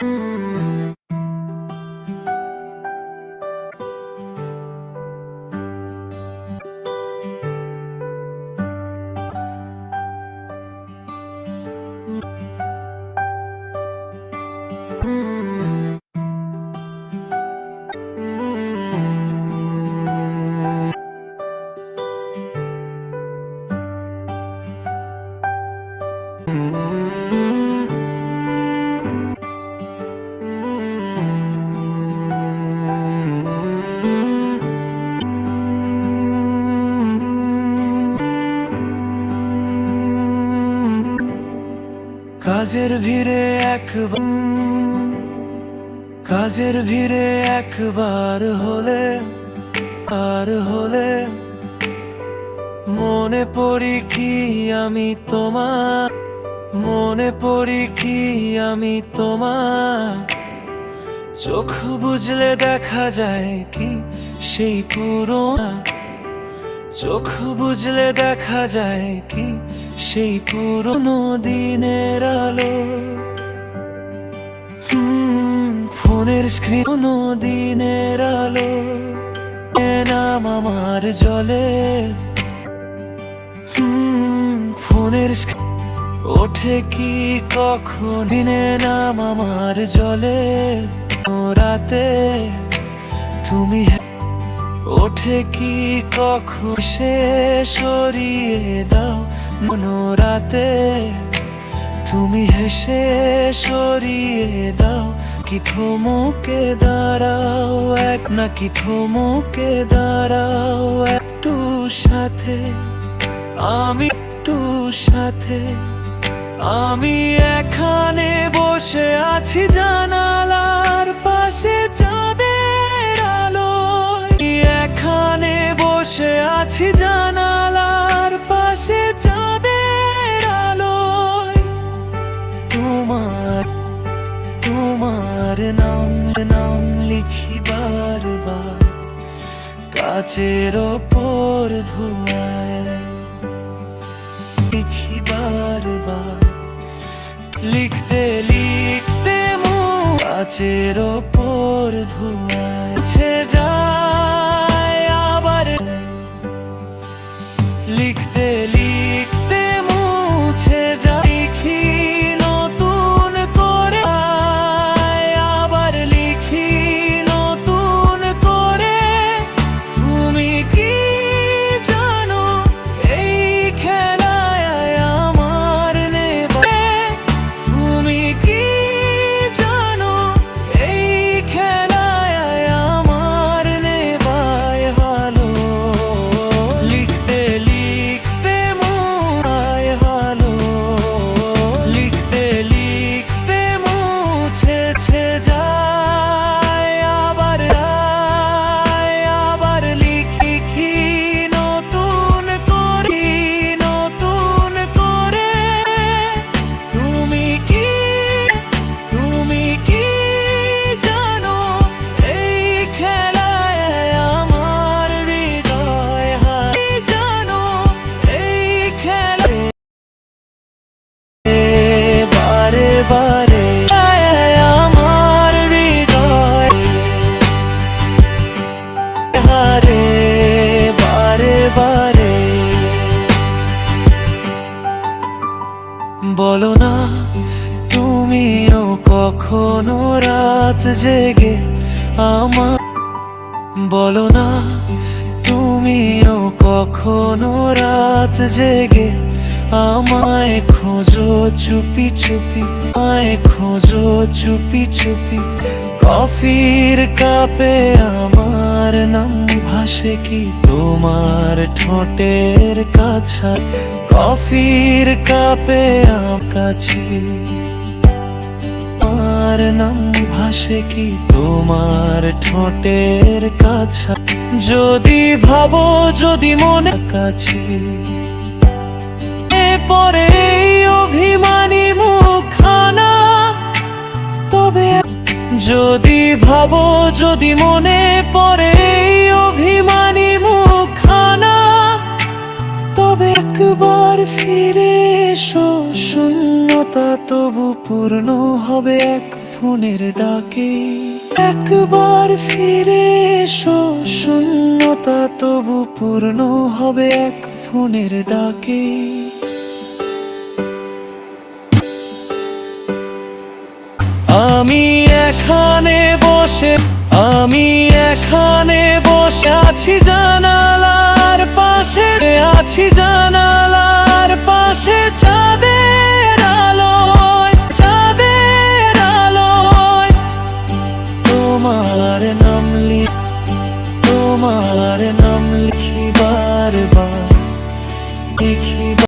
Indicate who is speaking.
Speaker 1: Mm-hmm. কাজের ভিড়ে একবার, কাজের ভিড়ে একবার হলে, আর হলে মনে পড়ি কি আমি তোমার, মনে পড়ি কি আমি তোমার। চোখ বুঝলে দেখা যায় কি সেই পুরোনো, চোখ বুঝলে দেখা যায় কি সেই পুরনো দিনের আলো। ফোনের স্ক্রিন দিনের আলো। নাম আমার জলে। ফোনের ওঠে কি কখন? দিনে নাম আমার জলে। রাতে তুমি ওঠে কি কখন? সে সরিয়ে দাও। মনোরাতে তুমি হেসে সরিয়ে দাও, কি থমকে দাঁড়াও, এক না কি থমকে দাঁড়াও, একটু সাথে, আমি একটু সাথে, আমি এখানে বসে আছি জানালার নাম নাম লিখি বারবার, কাচের ওপর ধোয়ায়। লিখি বারবার, লিখতে লিখতে মু কাচের ওপর ধোয়ায়। বারে বলো না তুমিও কখনো রাত জেগে আমার বলো না তুমিও কখনো রাত জেগে আমায় খোঁজো চুপি চুপি, আমায় খোঁজো চুপি চুপি। কফির কাপে আমার নাম ভাসে কি তোমার ঠোঁটের কাছা? কফির কাপে কাছে। তোমার নাম ভাসে কি তোমার ঠোঁটের কাছা? যদি ভাবো, যদি মনে কাছে। পরে অভিমানী মুখখানা। তবে যদি ভাবো, যদি মনে এই অভিমানী মুখখানা, তবে একবার ফিরে এসো। শূন্যতা তবু পূর্ণ হবে এক ফোনের ডাকে। একবার ফিরে এসো, শূন্যতা তবু পূর্ণ হবে এক ফোনের ডাকে। আমি এখানে বসে আমি এখানে বসে আছি জানালার পাশে আছি জানালার পাশে চাঁদের